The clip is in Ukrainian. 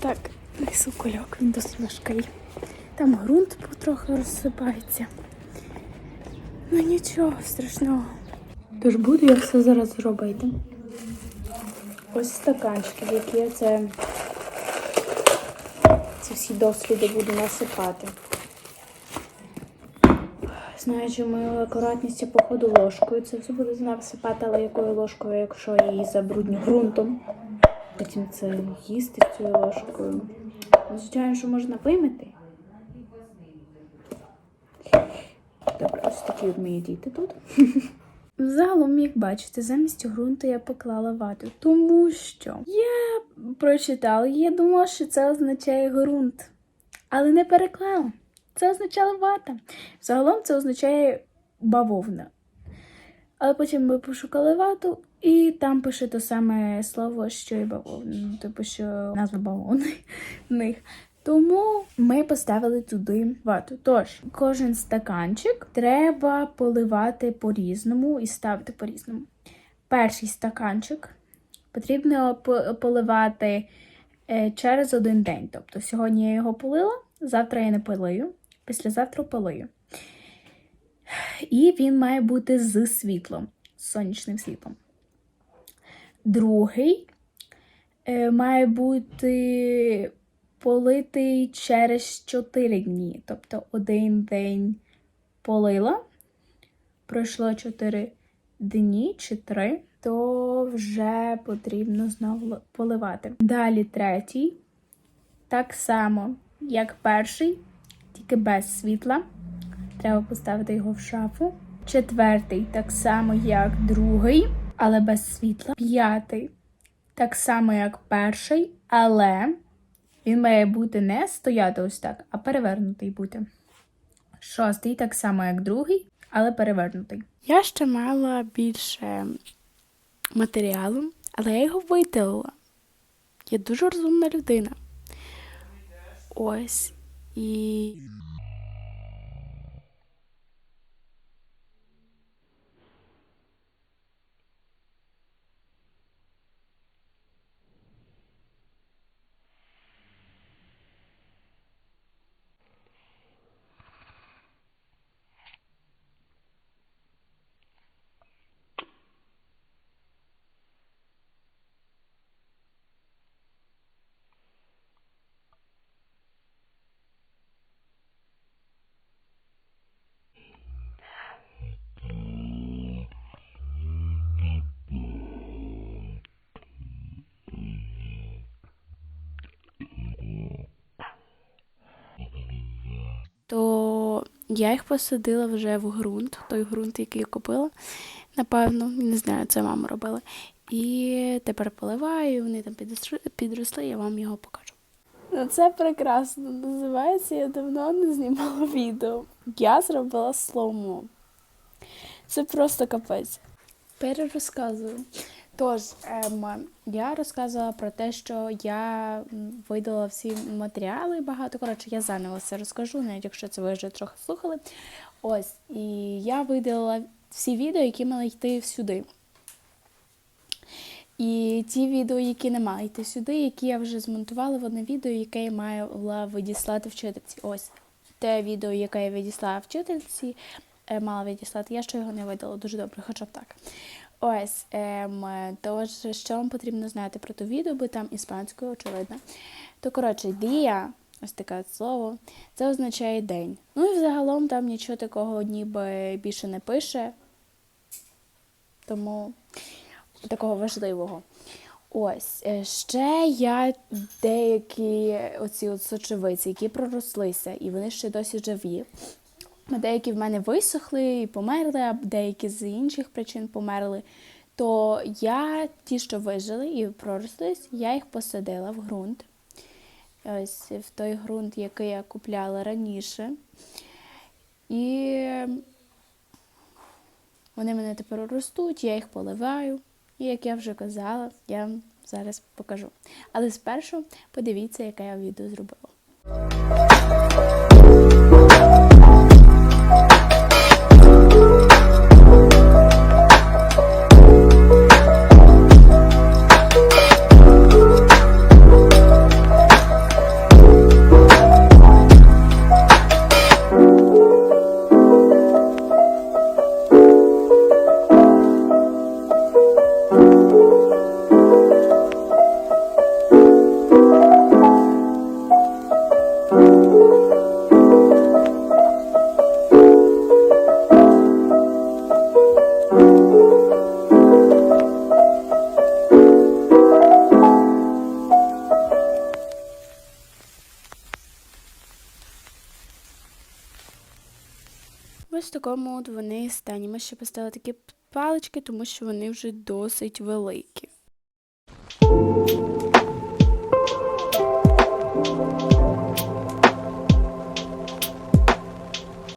Так, несу кульок, він досить важкий. Там ґрунт потроху розсипається. Ну нічого страшного. Тож буду я все зараз робити. Ось стаканчики, в які я це ці всі досліди буду насипати. Знаючи мою акуратність, я походу ложкою це все буду насипати, але якою ложкою, якщо я її забрудню ґрунтом. Потім це їсти цією ложкою. Звичайно, що можна вимити. Добре, ось такі от мої діти тут. Загалом, як бачите, замість ґрунту я поклала вату, тому що я прочитала, я думала, що це означає ґрунт, але не переклала. Це означало вата. Загалом це означає бавовна. Але потім ми пошукали вату, і там пише те саме слово, що і бавовна. Ну, Типу, що назва бавовни в них. Тому ми поставили туди вату. Тож, кожен стаканчик треба поливати по-різному і ставити по-різному. Перший стаканчик потрібно поливати е, через один день. Тобто сьогодні я його полила, завтра я не полию, післязавтра полию. І він має бути з світлом, з сонячним світлом. Другий е, має бути политий через 4 дні. Тобто один день полила, пройшло 4 дні чи 3, то вже потрібно знову поливати. Далі третій, так само, як перший, тільки без світла. Треба поставити його в шафу. Четвертий, так само, як другий, але без світла. П'ятий, так само, як перший, але він має бути не стояти ось так, а перевернутий бути. Шостий, так само, як другий, але перевернутий. Я ще мала більше матеріалу, але я його видалила. Я дуже розумна людина. Ось. І то я їх посадила вже в ґрунт, той ґрунт, який я купила. Напевно, не знаю, це мама робила. І тепер поливаю, вони там підросли, я вам його покажу. Ну, це прекрасно називається. Я давно не знімала відео. Я зробила слоумо. Це просто капець. Перерозказую. Тож, ем, я розказувала про те, що я видала всі матеріали багато. Коротше, я заново все розкажу, навіть якщо це ви вже трохи слухали. Ось, і я видалила всі відео, які мали йти сюди. І ті відео, які не мали йти сюди, які я вже змонтувала в одне відео, яке я мала відіслати вчительці. Ось те відео, яке я відіслала вчительці, е, мала відіслати. Я ще його не видала дуже добре, хоча б так. Ось, ем, тож, що вам потрібно знати про то відео, бо там іспанською, очевидно. То, коротше, дія, ось таке слово, це означає день. Ну і взагалом там нічого такого ніби більше не пише. Тому такого важливого. Ось, е, ще я деякі оці от сочевиці, які пророслися, і вони ще досі живі. Деякі в мене висохли і померли, а деякі з інших причин померли. То я ті, що вижили і пророслись, я їх посадила в ґрунт. Ось в той ґрунт, який я купляла раніше. І вони мене тепер ростуть, я їх поливаю. І як я вже казала, я зараз покажу. Але спершу подивіться, яке я відео зробила. Такому от вони стані. Ми ще поставили такі палички, тому що вони вже досить великі.